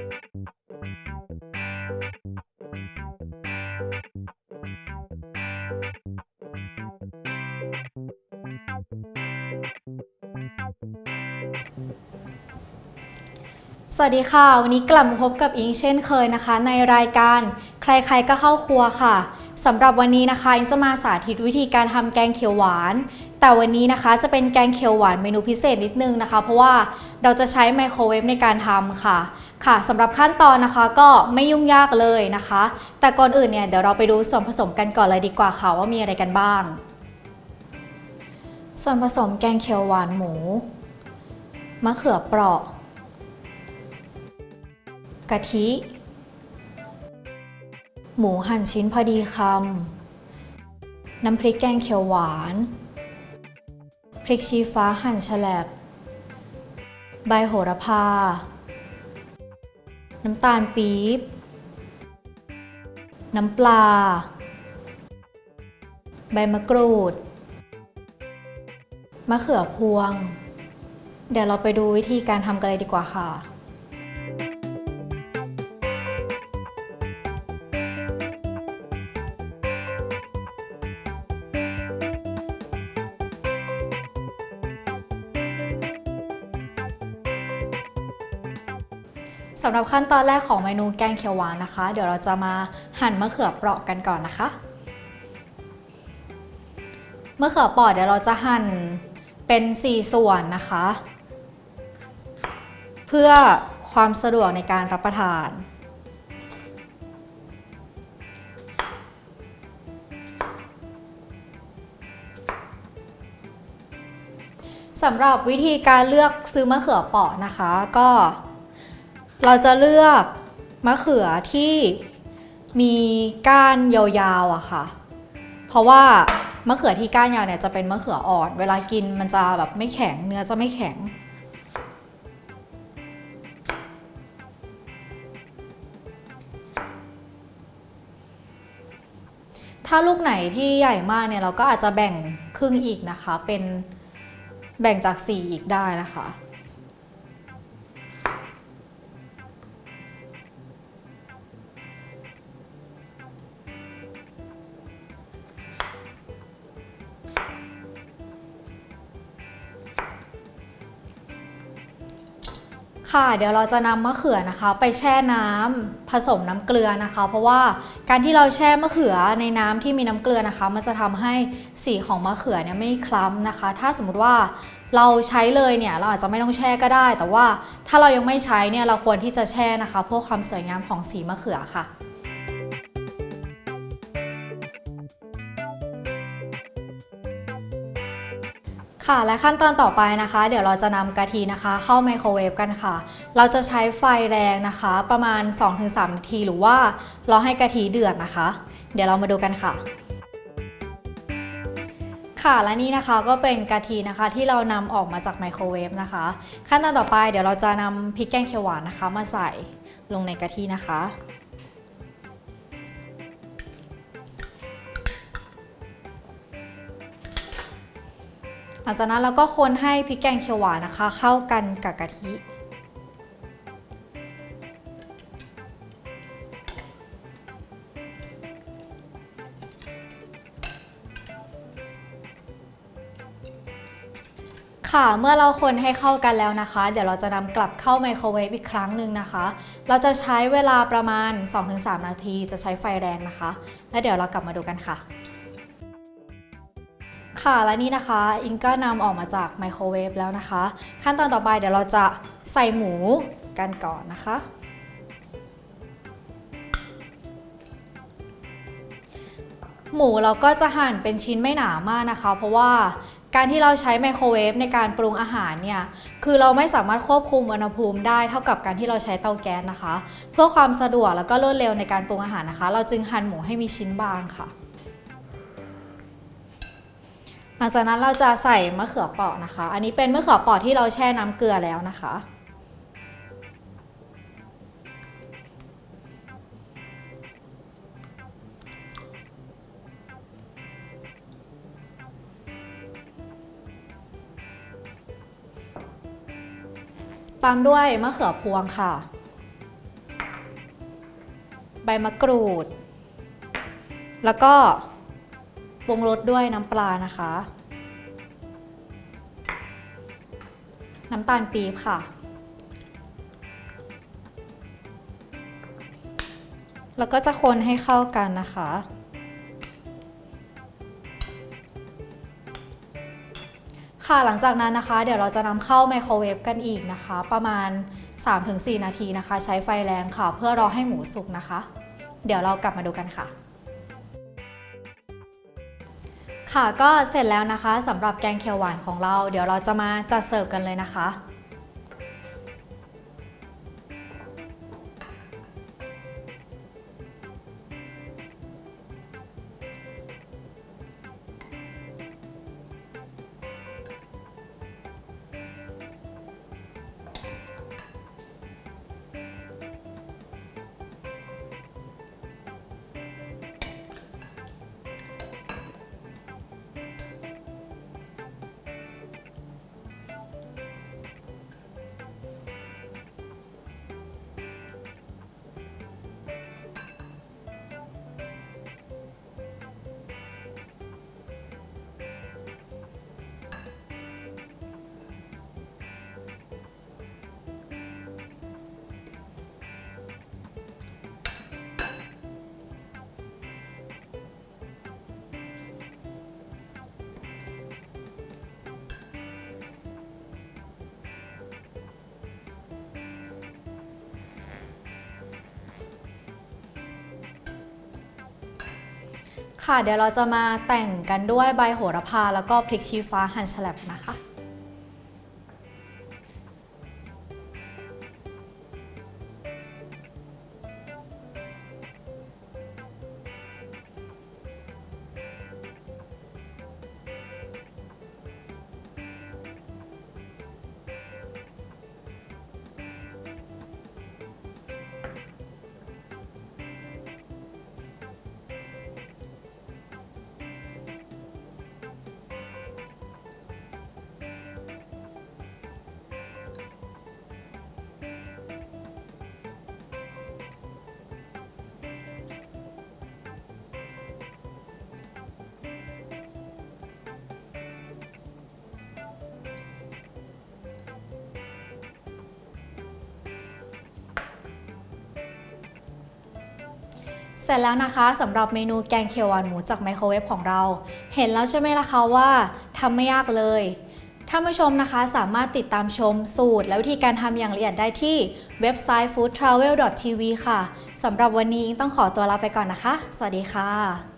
สวัสดีค่ะ วันนี้กลับมาพบกับอิงเช่นเคยนะคะ ในรายการใครๆก็เข้าครัวค่ะสำหรับวันนี้นะคะอิงจะมาสาธิตวิธีการทำแกงเขียวหวาน แต่วันนี้นะคะจะเป็นแกงเขียวหวานเมนูพิเศษนิดนึงนะคะ เพราะว่าเราจะใช้ไมโครเวฟในการทำค่ะ ค่ะสำหรับขั้นตอนนะคะก็ไม่ยุ่งยากเลยนะคะ แต่ก่อนอื่นเนี่ยเดี๋ยวเราไปดูส่วนผสมกันก่อนเลยดีกว่าค่ะว่ามีอะไรกันบ้าง ส่วนผสมแกงเขียวหวานหมู มะเขือเปราะ กะทิ หมูหั่นชิ้นพอดีคำน้ำพริกแกงเขียวหวาน พริกชี้ฟ้าหั่นฉลบ ใบโหระพา น้ำตาลปี๊บ น้ำปลา ใบมะกรูด มะเขือพวง เดี๋ยวเราไปดูวิธีการทำกันเลยดีกว่าค่ะ สำหรับขั้นตอนแรกของเมนูแกงเขียวหวานนะคะ เดี๋ยวเราจะมาหั่นมะเขือเปราะกันก่อนนะคะมะเขือเปราะเดี๋ยวเราจะหั่นเป็น 4 ส่วนนะคะ เพื่อความสะดวกในการรับประทานสำหรับวิธีการเลือกซื้อมะเขือเปราะนะคะ ก็ เราจะเลือกมะเขือที่มีก้านยาวๆอะค่ะ เพราะว่ามะเขือที่ก้านยาวเนี่ยจะเป็นมะเขืออ่อน เวลากินมันจะแบบไม่แข็ง เนื้อจะไม่แข็ง ถ้าลูกไหนที่ใหญ่มากเนี่ยเราก็อาจจะแบ่งครึ่งอีกนะคะ เป็นแบ่งจากสี่อีกได้นะคะ ค่ะ เดี๋ยวเราจะนำมะเขือนะคะ ไปแช่น้ำผสมน้ำเกลือนะคะ เพราะว่าการที่เราแช่มะเขือในน้ำที่มีน้ำเกลือนะคะ มันจะทำให้สีของมะเขือเนี่ยไม่คล้ำนะคะ ถ้าสมมุติว่าเราใช้เลยเนี่ยเราอาจจะไม่ต้องแช่ก็ได้ แต่ว่าถ้าเรายังไม่ใช้เนี่ยเราควรที่จะแช่นะคะ เพื่อความสวยงามของสีมะเขือค่ะ ค่ะและขั้นตอนต่อไปนะคะ เดี๋ยวเราจะนำกะทินะคะ เข้าไมโครเวฟกันค่ะ เราจะใช้ไฟแรงนะคะ ประมาณ 2-3 นาทีหรือว่าราให้กะทิเดือดนะคะ เดี๋ยวเรามาดูกันค่ะ ค่ะและนี่นะคะก็เป็นกะทินะคะที่เรานำออกมาจากไมโครเวฟนะคะ ขั้นตอนต่อไปเดี๋ยวเราจะนำพริกแกงเขียวหวานนะคะ มาใส่ลงในกะทินะคะ ลังจากนั้นเราก็คนให้พริกแกงเขียวหวานนะคะ เข้ากันกับกะทิ ค่ะเมื่อเราคนให้เข้ากันแล้วนะคะ เดี๋ยวเราจะนำกลับเข้าไมโครเวฟอีกครั้งหนึ่งนะคะ เราจะใช้เวลาประมาณ 2-3 นาที จะใช้ไฟแรงนะคะ แล้วเดี๋ยวเรากลับมาดูกันค่ะ ค่ะและนี่นะคะ อิงก็นำออกมาจากไมโครเวฟแล้วนะคะ ขั้นตอนต่อไปเดี๋ยวเราจะใส่หมูกันก่อนนะคะ หมูเราก็จะหั่นเป็นชิ้นไม่หนามากนะคะ เพราะว่าการที่เราใช้ไมโครเวฟในการปรุงอาหารเนี่ย คือเราไม่สามารถควบคุมอุณหภูมิได้เท่ากับการที่เราใช้เตาแก๊สนะคะ เพื่อความสะดวกแล้วก็รวดเร็วในการปรุงอาหารนะคะ เราจึงหั่นหมูให้มีชิ้นบางค่ะ หลังจากนั้นเราจะใส่มะเขือเปราะนะคะ อันนี้เป็นมะเขือเปราะที่เราแช่น้ำเกลือแล้วนะคะ ตามด้วยมะเขือพวงค่ะ ใบมะกรูด แล้วก็ ปรุงรสด้วยน้ำปลานะคะ น้ำตาลปี๊บค่ะ แล้วก็จะคนให้เข้ากันนะคะค่ะหลังจากนั้นนะคะ เดี๋ยวเราจะนำเข้าไมโครเวฟกันอีกนะคะ ประมาณ 3-4 นาทีนะคะ ใช้ไฟแรงค่ะ เพื่อรอให้หมูสุกนะคะ เดี๋ยวเรากลับมาดูกันค่ะ ค่ะก็เสร็จแล้วนะคะสำหรับแกงเขียวหวานของเรา เดี๋ยวเราจะมาจัดเสิร์ฟกันเลยนะคะ ค่ะ เดี๋ยวเราจะมาแต่งกันด้วยใบโหระพาแล้วก็พริกชี้ฟ้าหั่นฉลับนะคะ สร็จแล้วนะคะสำหรับเมนูแกงเขียวหวานหมูจากไมโครเวฟของเรา เห็นแล้วใช่ไหมล่ะคะว่าทำไม่ยากเลยท่านผู้ชมนะคะสามารถติดตามชมสูตร และวิธีการทำอย่างละเอียดได้ที่เว็บไซต์ foodtravel.tv ค่ะสำหรับวันนี้ต้องขอตัวลาไปก่อนนะคะ สวัสดีค่ะ